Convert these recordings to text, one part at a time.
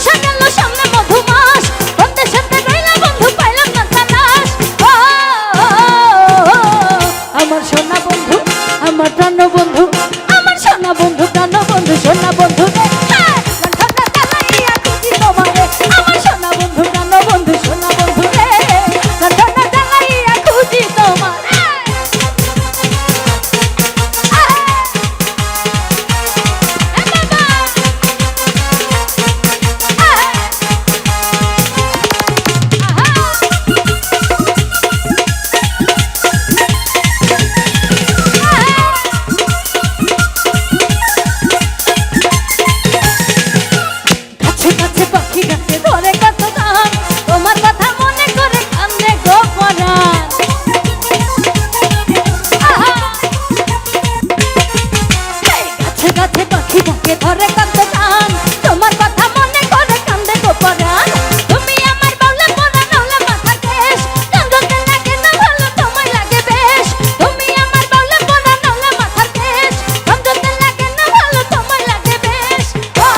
Shut up! বুকে ধরে কত টান। তোমার কথা মনে করে কান্দে গোপরান। তুমি আমার বাউলা মোরা নাউলা মাথা কেশ। কান্দতে লাগে না ভালো তোমায় লাগে বেশ। তুমি আমার বাউলা মোরা নাউলা মাথা কেশ। কান্দতে লাগে না ভালো তোমায় লাগে বেশ। ও,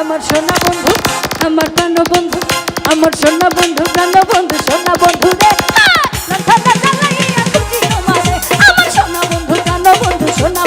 আমার সোনা বন্ধু আমার প্রাণ বন্ধু আমার সোনা বন্ধু প্রাণ বন্ধু সোনা সোনা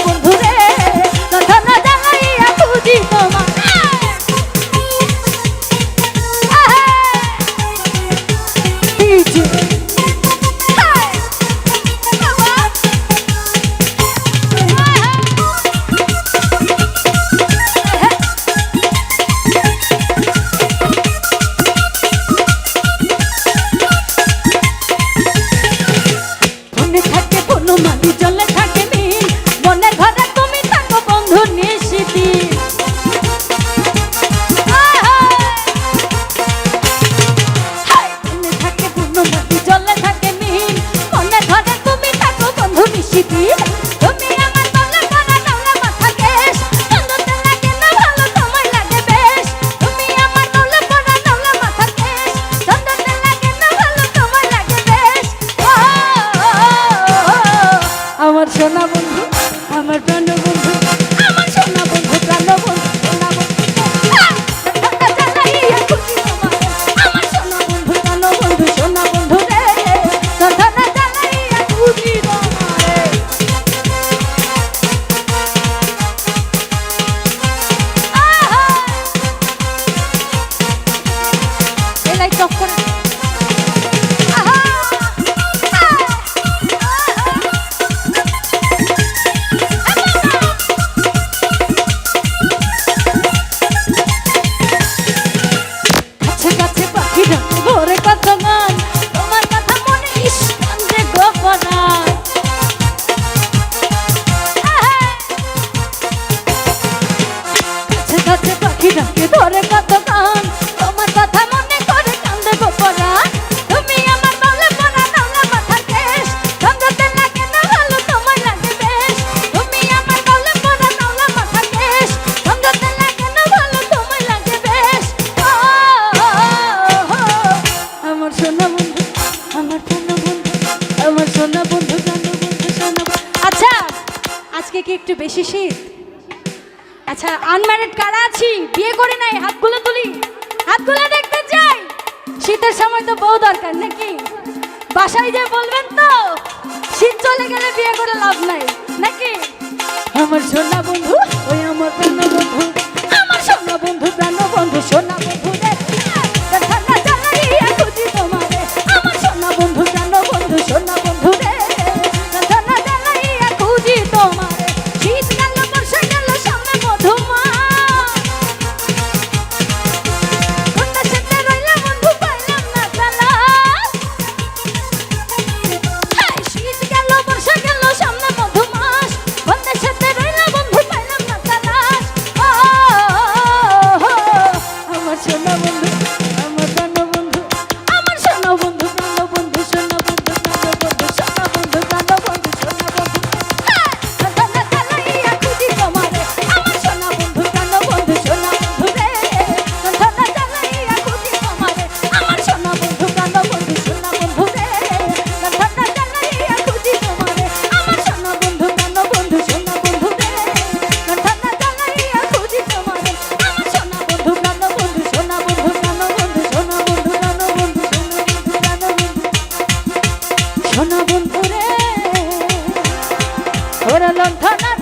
একটু বেশি শীত? আচ্ছা আনম্যারিড কারা আছি? বিয়ে করে নাই, হাতগুলো তুলি। হাতগুলো দেখতে চাই। শীতের সময় তো বউ দরকার নাকি? বাসায় যে বলবেন তো, শীত চলে গেলে বিয়ে করে লাভ নাই, নাকি? আমার সোনা বন্ধু, ওই আমার প্রাণ বন্ধু। আমার সোনা বন্ধু, প্রাণ বন্ধু, সোনা বন্ধু। লণ্ঠনা